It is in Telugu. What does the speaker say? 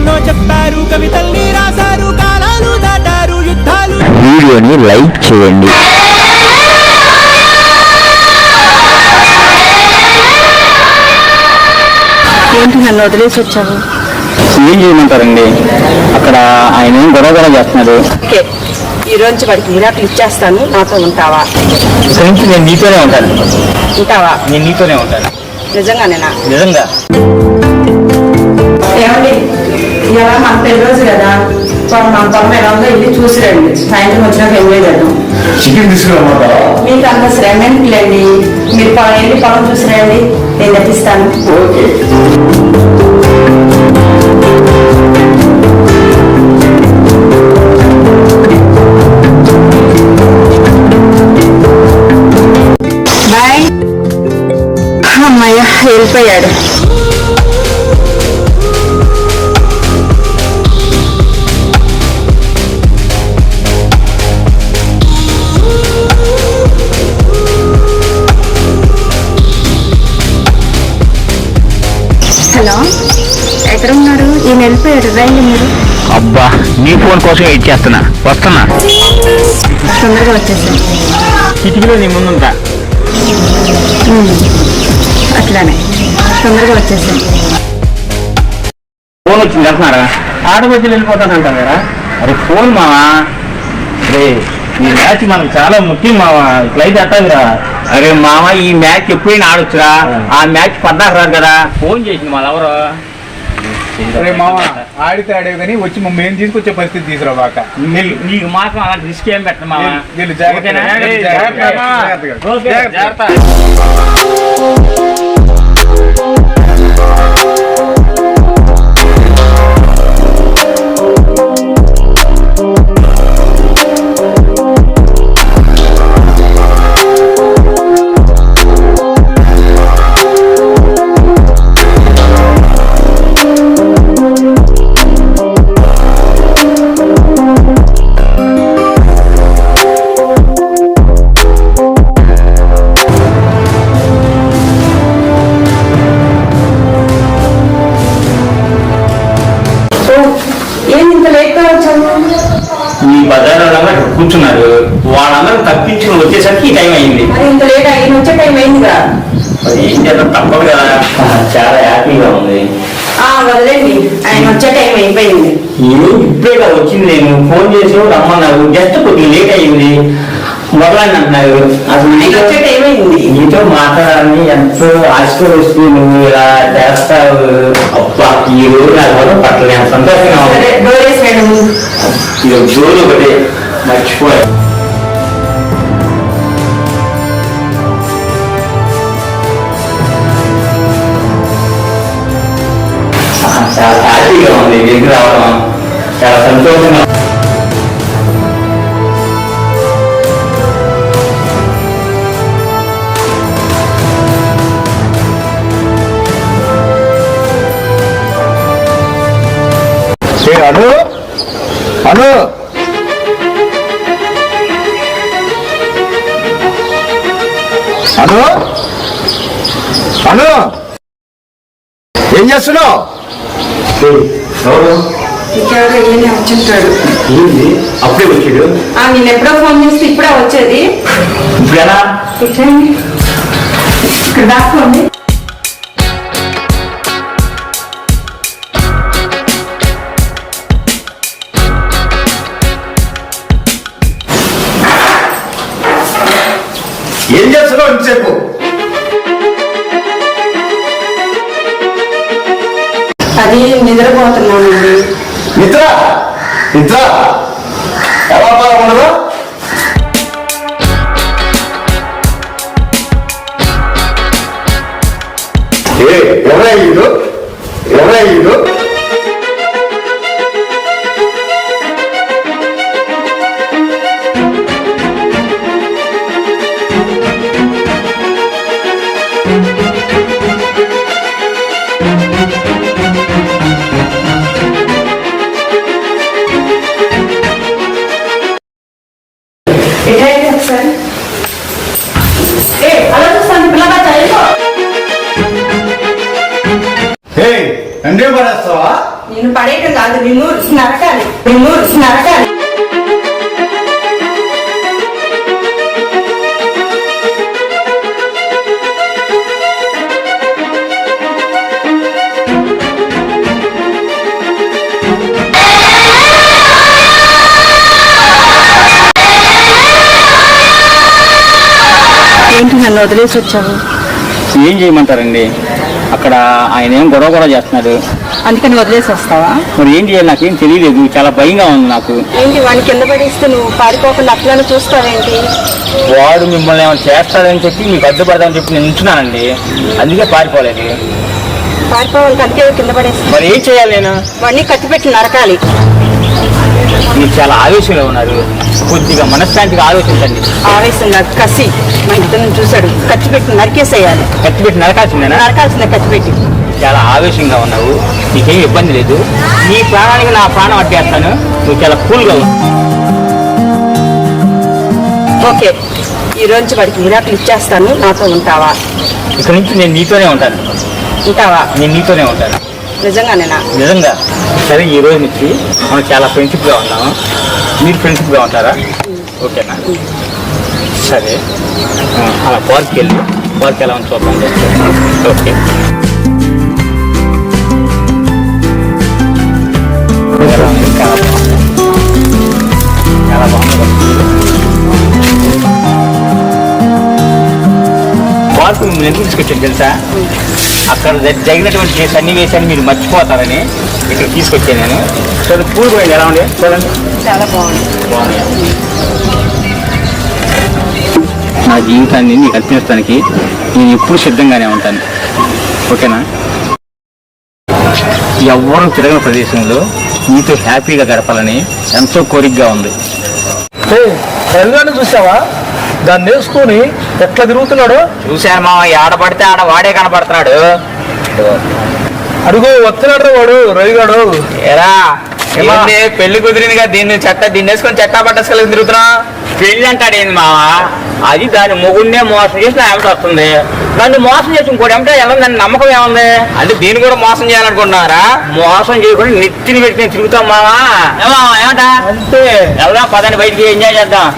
ఎన్నో చెప్పారు కవితల్ని రాశారు కాలాలు దాటారు యుద్ధాలు వీడియోని లైక్ చేయండి. ఏంటి నన్ను వదిలేసి వచ్చావు? ఏం చేయమంటారండి? అక్కడ ఆయన ఏం గొడవ గొడవ చేస్తున్నారు ఓకే ఈ రోజు వాడికి విరాట్లు ఇచ్చేస్తాను నాతో ఉంటావా? ఫ్రెండ్స్ నేను నీతోనే ఉంటాను. ఉంటావా? నేను నీతోనే ఉంటాను. నిజంగానేనా? నిజంగా. ఏమండి? ఇలా మన పెళ్ళి రోజు కదా. మన పొలం ఎలా ఉందో వెళ్ళి చూసి రండి. సాయంత్రం వచ్చినాక ఎంజాయ్ చేద్దాం చికెన్ తీసుకురమ్మంటావా మీకు అంత శ్రమ ఏంటిలేండి మీరు పొలం వెళ్ళి పొలం చూసి రండి. నేను తెప్పిస్తాను. ఓకే. అమ్మయ్య వెళ్ళిపోయాడు మీరు? అబ్బా నీ ఫోన్ కోసం వెయిట్ చేస్తున్నా. వస్తున్నా. తొందరగా వచ్చేసాను కిటికీలో నీ ముందుంటా అట్లానే. తొందరగా వచ్చేసాను ఫోన్ వచ్చింది వెళ్తున్నారా ఆడబొచ్చి వెళ్ళిపోతానంటాం కదా. అరే ఫోన్ మావా? రే ఈ మ్యాచ్ మనకు చాలా ముఖ్యం మావా. ఫ్లైట్ అట్టాదిరా అరే మామ ఈ మ్యాచ్ ఎప్పుడైనా ఆడొచ్చురా? ఆ. మ్యాచ్ రాదు కదా. ఫోన్ చేసింది మా ఎవరు రే మామ ఆడితే ఆడేవి కానీ వచ్చి ఏం తీసుకొచ్చే పరిస్థితి తీసుకురావాక నీకు మాత్రం అలాంటి రిస్క్ ఏం పెట్ట మావా. వీళ్ళు జాగ్రత్త. ఈ బజార్ వాళ్ళందరూ కూర్చున్నారు. వాళ్ళందరూ తప్పించుకుని వచ్చేసరికి ఈ టైం అయింది. ఇంత లేట్ అయ్యి వచ్చే టైం అయిందిగా మరి ఏం చేద్దాం? తప్పదు కదా. చాలా హ్యాపీగా ఉంది. ఆ వదిలేండి. ఆయన వచ్చే టైం అయిపోయింది. ఏం ఇప్పుడే కదా వచ్చింది నేను. ఫోన్ చేసి రమ్మన్నారు. జస్ట్ కొద్దిగా లేట్ అయింది మొదలని అంటున్నారు అసలు నీతో నీతో మాట్లాడాలని ఎంతో ఆశతో వస్తూ నువ్వు ఇలా చేస్తావు. అబ్బా ఈ రోజు నాకు మాత్రం పట్టలేదు. సంతోషంగా జోలు ఒకటి మర్చిపోయా చాలా హ్యాపీగా ఉంది. దగ్గర రావడం చాలా సంతోషంగా అను అను అను ఏం చేస్తున్నావు? అప్పుడే వచ్చాడు? ఆ నేను ఎప్పుడో ఫోన్ చేస్తే ఇప్పుడే వచ్చేది. ఇప్పుడు ఎలా ఇక్కడ దాక్కోండి. ఏం చేస్తున్నావు ఇంతసేపు? అది నిద్రపోతున్నానండి. నిద్ర? నిద్ర? ఎలా బాగా చూస్తాను పిల్లగా చదువుకో హే రండి పడేస్తా నిన్ను పడేయటం కాదు నరకాలి నరకాలి. ఏంటి నన్ను వదిలేసి వచ్చావు? ఏం చేయమంటారండి? అక్కడ ఆయన ఏం గొడవ గొడవ చేస్తున్నాడు? అందుకని వదిలేసి వస్తావా మరి ఏం చేయాలి నాకేం తెలియలేదు. చాలా భయంగా ఉంది నాకు. ఏంటి వాడిని కింద పడేస్తే నువ్వు పారిపోకుండా అట్లనే చూస్తావేంటి? వాడు మిమ్మల్ని ఏమైనా చేస్తాడని చెప్పి మీకు అడ్డుపడదామని చెప్పి నేను ఉంచున్నానండి. అందుకే పారిపోలేదు. పారిపోవాలి కింద పడేస్తా. మరి ఏం చేయాలి నేను? వాడిని కత్తిపెట్టి నరకాలి. మీరు చాలా ఆవేశంలో ఉన్నారు. కొద్దిగా మనశ్శాంతిగా ఆలోచించండి. ఆవేశంగా కసి మా ఇద్దరిని చూశాడు. కత్తి పెట్టి నరికేసేయాలి. కత్తి పెట్టి నరకాల్సిందేనా? నరకాల్సిన కత్తి పెట్టి చాలా ఆవేశంగా ఉన్నావు. నీకేం ఇబ్బంది లేదు. నీ ప్రాణానికి నా ప్రాణం అడ్డేస్తాను నువ్వు చాలా కూల్గా ఉన్నావు. ఓకే. ఈ రోజు వాడికి విరాకులు ఇచ్చేస్తాను. నాతో ఉంటావా? ఇక్కడ నుంచి నేను నీతోనే ఉంటాను. ఉంటావా? నేను నీతోనే ఉంటాను. నిజంగానేనా? నిజంగా. సరే ఈ రోజు నుంచి మనం చాలా ఫ్రెండ్షిప్గా ఉన్నాము. మీరు ఫ్రెండ్షిప్గా ఉంటారా? ఓకేనా సరే. అలా పార్క్కి వెళ్ళి. పార్క్ ఎలా చూద్దాం. ఓకే. చాలా బాగుంది. ఎందుకు తీసుకొచ్చాను తెలుసా? అక్కడ జరిగినటువంటి సన్నివేశాన్ని మీరు మర్చిపోతారని ఇక్కడ తీసుకొచ్చాను నేను. చూడండి పూలు పోయింది ఎలా ఉండే చూడండి చాలా బాగుంది. బాగున్నాయి నా జీవితాన్ని నీకు అర్పించడానికి నేను ఎప్పుడు సిద్ధంగానే ఉంటాను. ఓకేనా? ఎవ్వరూ తిరగని ప్రదేశంలో నీతో హ్యాపీగా గడపాలని ఎంతో కోరికగా ఉంది. చూసావా దాన్ని వేసుకొని ఎట్లా తిరుగుతున్నాడు? చూశాను మా ఆడ పడితే ఆడ వాడే కనపడుతున్నాడు. అడుగు వస్తున్నాడు వాడు రవిగాడు. ఎరా పెళ్ళి కుదిరిందిగా దీన్ని చెట్ట దీన్ని వేసుకొని చెట్టా పట్టేసుకెళ్ళి తిరుగుతున్నా పెళ్ళి అంటాడు ఏంది మావా? అది దాని మొగుడినే మోసం చేసిన ఏమిటి వస్తుంది. నన్ను మోసం చేసి ఇంకోటి ఏమిటో ఎలా దాని నమ్మకం ఏముంది? అంటే దీన్ని కూడా మోసం చేయాలనుకుంటున్నారా? మోసం చేయకుండా నెత్తిని పెట్టి నేను తిరుగుతాం మావా. ఏమా ఏమంటా? అంతే. వెళ్దాం పదండి బయటికి ఎంజాయ్ చేద్దాం.